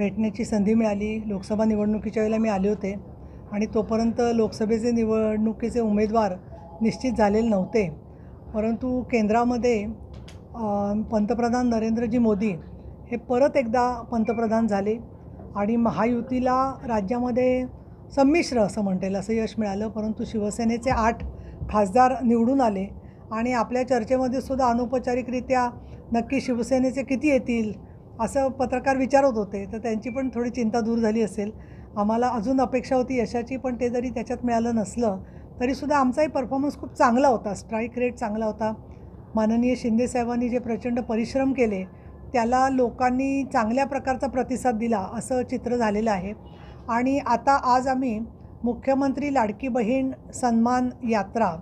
भेटण्याची संधी मिळाली. लोकसभा निवडणुकीच्या वेळेला मी आले होते आणि तोपर्यंत लोकसभेचे निवडणुकीचे उमेदवार निश्चित झालेले नव्हते. परंतु केंद्रामध्ये पंतप्रधान नरेंद्रजी मोदी हे परत एकदा पंतप्रधान झाले आणि महायुतीला राज्यामध्ये संमिश्र असं म्हणता येईल असं यश मिळालं. परंतु शिवसेनेचे आठ खासदार निवडून आले आणि आपल्या चर्चेमध्ये सुद्धा अनौपचारिकरित्या नक्की शिवसेनेचे किती येतील असं पत्रकार विचारत होते तर त्यांची पण थोडी चिंता दूर झाली असेल. आम्हाला अजून अपेक्षा होती यशाची पण ते जरी त्याच्यात मिळालं नसलं तरीसुद्धा आमचाही परफॉर्मन्स खूप चांगला होता. स्ट्राईक रेट चांगला होता. माननीय शिंदेसाहेबांनी जे प्रचंड परिश्रम केले त्याला लोकांनी चांगल्या प्रकारचा प्रतिसाद दिला असं चित्र झालेलं आहे. आणि आता आज आम्ही मुख्यमंत्री लाडकी बहीण सन्मान यात्रा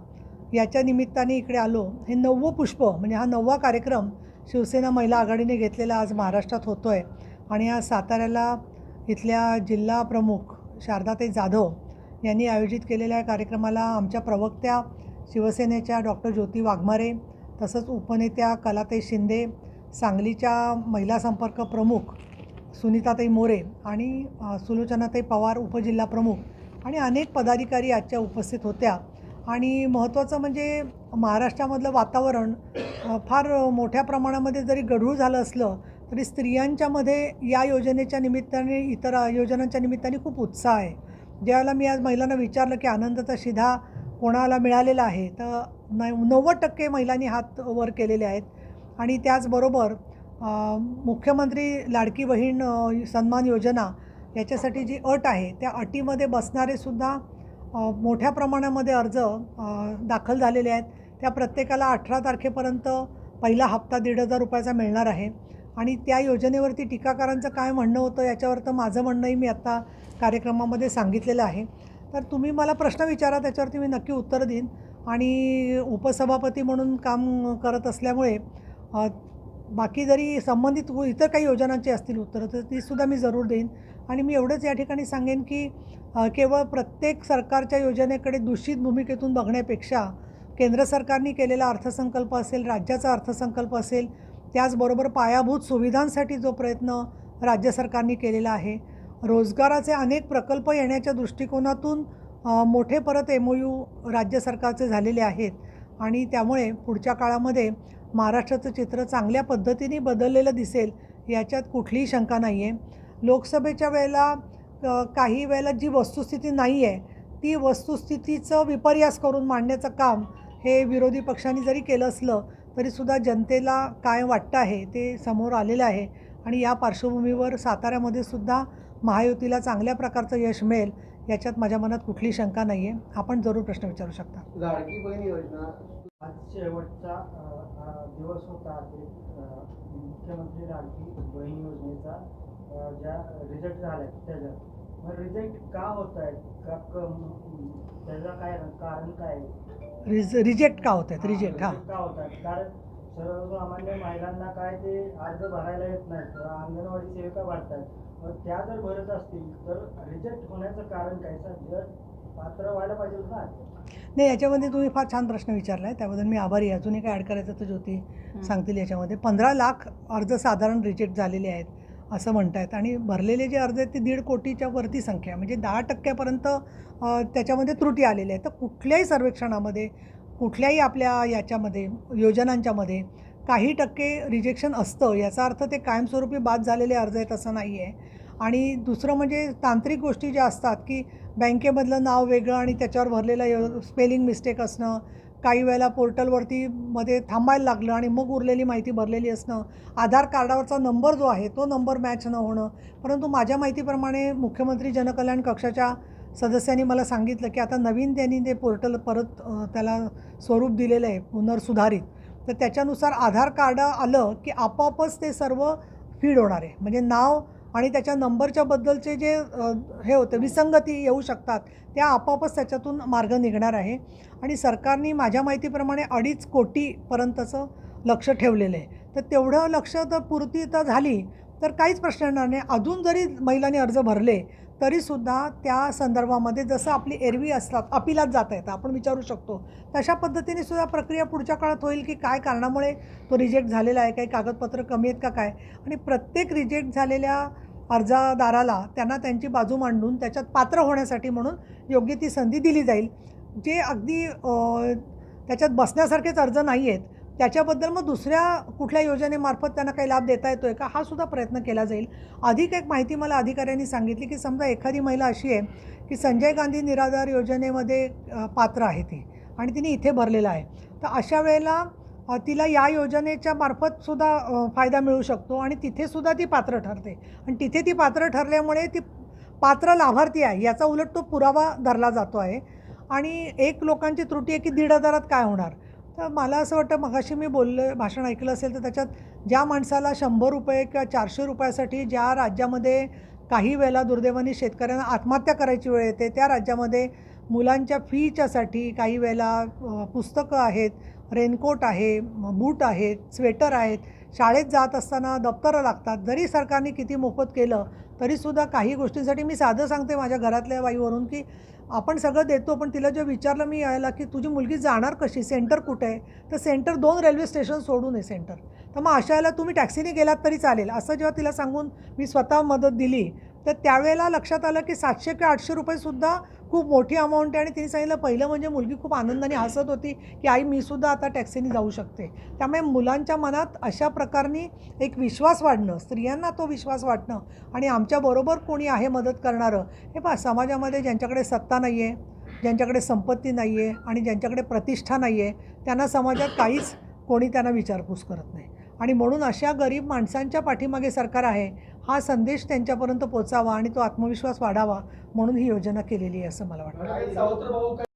याच्या निमित्ताने इकडे आलो. हे नववं पुष्प म्हणजे हा नववा कार्यक्रम शिवसेना महिला आघाडीने घेतलेला आज महाराष्ट्रात होतो आहे आणि आज साताऱ्याला इथल्या जिल्हा प्रमुख शारदाताई जाधव यांनी आयोजित केलेल्या कार्यक्रमाला आमच्या प्रवक्त्या शिवसेनेच्या डॉक्टर ज्योती वाघमारे तसंच उपनेत्या कलाताई शिंदे सांगलीच्या महिला संपर्क प्रमुख सुनीताताई मोरे आणि सुलोचनाताई पवार उपजिल्हा प्रमुख आणि अनेक पदाधिकारी आजच्या उपस्थित होत्या. आणि महत्त्वाचं म्हणजे महाराष्ट्रामधलं वातावरण फार मोठ्या प्रमाणामध्ये जरी गढूळ झालं असलं तरी स्त्रियांच्यामध्ये या योजनेच्या निमित्ताने इतर योजनांच्या निमित्ताने खूप उत्साह आहे. ज्यावेळेला मी आज महिलांना विचारलं की आनंदाचा शिधा कोणाला मिळालेला आहे तर न नव्वद टक्के महिलांनी हात वर केलेले आहेत. आणि त्याचबरोबर मुख्यमंत्री लाडकी बहीण सन्मान योजना याच्यासाठी जी अट आहे त्या अटीमध्ये बसणारे सुद्धा मोठ्या प्रमाणामध्ये अर्ज दाखल झालेले आहेत. त्या प्रत्येकाला अठरा तारखेपर्यंत पहिला हप्ता दीड हजार रुपयाचा मिळणार आहे. आणि त्या योजनेवरती टीकाकारांचं काय म्हणणं होतं याच्यावर तर माझं म्हणणंही मी आत्ता कार्यक्रमामध्ये सांगितलेलं आहे. तर तुम्ही मला प्रश्न विचारा त्याच्यावरती मी नक्की उत्तर देईन. आणि उपसभापती म्हणून काम करत असल्यामुळे बाकी जरी संबंधित इतर काही योजनांची असतील उत्तरं तर तीसुद्धा मी जरूर देईन. आणि मी एवढंच या ठिकाणी सांगेन की केवळ प्रत्येक सरकारच्या योजनेकडे दूषित भूमिकेतून बघण्यापेक्षा केंद्र सरकारने केलेला अर्थसंकल्प असेल राज्याचा अर्थसंकल्प असेल त्याचबरोबर पायाभूत सुविधांसाठी जो प्रयत्न राज्य सरकारने केलेला आहे. रोजगाराचे अनेक प्रकल्प येण्याच्या दृष्टिकोनातून मोठे परत एम ओ यू राज्य सरकारचे झालेले आहेत आणि त्यामुळे पुढच्या काळामध्ये महाराष्ट्राचं चित्र चांगल्या पद्धतीने बदललेलं दिसेल याच्यात कुठलीही शंका नाही आहे लोकसभेच्या वेळेला काही वेळेला जी वस्तुस्थिती नाही आहे ती वस्तुस्थितीचं विपर्यास करून मांडण्याचं काम हे विरोधी पक्षांनी जरी केलं असलं तरीसुद्धा जनतेला काय वाटतं आहे ते समोर आलेलं आहे. आणि या पार्श्वभूमीवर साताऱ्यामध्ये सुद्धा महायुतीला चांगल्या प्रकारचं यश मिळेल याच्यात माझ्या मनात कुठली शंका नाही आहे आपण जरूर प्रश्न विचारू शकता. लाडकी बहीण योजना आज शेवटचा दिवस होता. मुख्यमंत्री लाडकी बहीण योजनेचा ज्या रिजेक्ट झाल्या त्याच्यात मग रिजेक्ट का होत आहेत का त्याचं काय कारण काय आहे? रिज रिजेक्ट का होत आहेत रिजेक्ट हां. का होत आहेत कारण सर्वसामान्य महिलांना काय ते अर्ज भरायला येत नाही तर अंगणवाडी सेविका भरतात मग त्या जर भरत असतील तर रिजेक्ट होण्याचं कारण काय? सर जर पात्र व्हायला पाहिजे ना. नाही याच्यामध्ये तुम्ही फार छान प्रश्न विचारला आहे त्याबद्दल मी आभारी आहे. अजूनही काय ॲड करायचं तर ज्योती सांगतील याच्यामध्ये. पंधरा लाख अर्ज साधारण रिजेक्ट झालेले आहेत. असं म्हणतायत. आणि भरलेले जे अर्ज आहेत ते दीड कोटीच्या वरती संख्या म्हणजे दहा टक्क्यापर्यंत त्याच्यामध्ये त्रुटी आलेल्या आहेत. तर कुठल्याही सर्वेक्षणामध्ये कुठल्याही आपल्या याच्यामध्ये योजनांच्यामध्ये काही टक्के रिजेक्शन असतं याचा अर्थ ते कायमस्वरूपी बाद झालेले अर्ज आहेत असं नाही आहे आणि दुसरं म्हणजे तांत्रिक गोष्टी ज्या असतात की बँकेमधलं नाव वेगळं आणि त्याच्यावर भरलेलं स्पेलिंग मिस्टेक असणं काही वेळेला पोर्टलवरती मध्ये थांबायला लागलं आणि मग उरलेली माहिती भरलेली असणं आधार कार्डावरचा नंबर जो आहे तो नंबर मॅच न होणं परंतु माझ्या माहितीप्रमाणे मुख्यमंत्री जनकल्याण कक्षाच्या सदस्यांनी मला सांगितलं की आता नवीन त्यांनी ते पोर्टल परत त्याला स्वरूप दिलेलं आहे पुनर्सुधारित. तर त्याच्यानुसार आधार कार्ड आलं की आपोआपच ते सर्व फीड होणार आहे. म्हणजे नाव आणि त्याच्या नंबरच्या बद्दलचे जे हे होते विसंगती येऊ शकतात त्या आपोआपच त्याच्यातून मार्ग निघणार आहे. आणि सरकारने माझ्या माहितीप्रमाणे अडीच कोटीपर्यंतचं लक्ष ठेवलेलं आहे. तर तेवढं लक्ष तर पूर्ती तर झाली तर काहीच प्रश्न येणार नाही. अजून जरी महिलांनी अर्ज भरले तरीसुद्धा त्या संदर्भामध्ये जसं आपली एरवी असतात अपिलात जाता येतं आपण विचारू शकतो तशा पद्धतीने सुद्धा प्रक्रिया पुढच्या काळात होईल की काय कारणामुळे तो रिजेक्ट झालेला आहे काही कागदपत्र कमी आहेत का काय? आणि प्रत्येक रिजेक्ट झालेल्या अर्जदाराला त्यांना त्यांची बाजू मांडून त्याच्यात पात्र होण्यासाठी म्हणून योग्य ती संधी दिली जाईल. जे अगदी त्याच्यात बसण्यासारखेच अर्ज नाही आहेत त्याच्याबद्दल मग दुसऱ्या कुठल्या योजनेमार्फत त्यांना काही लाभ देता येतो आहे का? हा सुद्धा प्रयत्न केला जाईल. अधिक एक माहिती मला अधिकाऱ्यांनी सांगितली की समजा एखादी महिला अशी आहे की संजय गांधी निराधार योजनेमध्ये पात्र आहे ती आणि तिने इथे भरलेलं आहे. तर अशा वेळेला तिला या योजनेच्या मार्फत सुद्धा फायदा मिळू शकतो आणि तिथे सुद्धा ती पात्र ठरते. आणि तिथे ती पात्र ठरल्यामुळे ती पात्र लाभार्थी आहे याचा उलट तो पुरावा धरला जातो आहे. आणि एक लोकांची त्रुटी आहे की दीड हजारात काय होणार? तर मला असं वाटतं मगाशी मी बोललं भाषण ऐकलं असेल तर त्याच्यात ज्या माणसाला शंभर रुपये किंवा चारशे रुपयासाठी ज्या राज्यामध्ये काही वेळेला दुर्दैवाने शेतकऱ्यांना आत्महत्या करायची वेळ येते त्या राज्यामध्ये मुलांच्या फीच्यासाठी काही वेळेला पुस्तकं आहेत रेनकोट आहे बूट आहेत स्वेटर आहेत. शाळेत जात असताना दप्तरं लागतात. जरी सरकारने किती मोफत केलं तरीसुद्धा काही गोष्टींसाठी मी साधं सांगते माझ्या घरातल्या बाईवरून की आपण सगळं देतो पण तिला जेव्हा विचारलं मी यायला की तुझी मुलगी जाणार कशी? सेंटर कुठे आहे? तर सेंटर दोन रेल्वे स्टेशन सोडून आहे सेंटर. तर मग अशा वेळेला तुम्ही टॅक्सीने गेलात तरी चालेल. असं जेव्हा तिला सांगून मी स्वतः मदत दिली तर त्यावेळेला लक्षात आलं की सातशे किंवा आठशे रुपयेसुद्धा खूप मोठी अमाऊंट आहे. आणि तिने सांगितलं पहिलं म्हणजे मुलगी खूप आनंदाने हसत होती की आई मी सुद्धा आता टॅक्सीने जाऊ शकते. त्यामुळे मुलांच्या मनात अशा प्रकारनी एक विश्वास वाढणं स्त्रियांना तो विश्वास वाटणं आणि आमच्याबरोबर कोणी आहे मदत करणारं हे पहा समाजामध्ये ज्यांच्याकडे सत्ता नाही आहे ज्यांच्याकडे संपत्ती नाही आहे आणि ज्यांच्याकडे प्रतिष्ठा नाही आहे त्यांना समाजात काहीच कोणी त्यांना विचारपूस करत नाही. आणि म्हणून अशा गरीब माणसांच्या पाठीमागे सरकार आहे. हा संदेश त्यांच्यापर्यंत पोचावा आणि तो आत्मविश्वास वाढावा म्हणून ही योजना केलेली आहे असं मला वाटतं.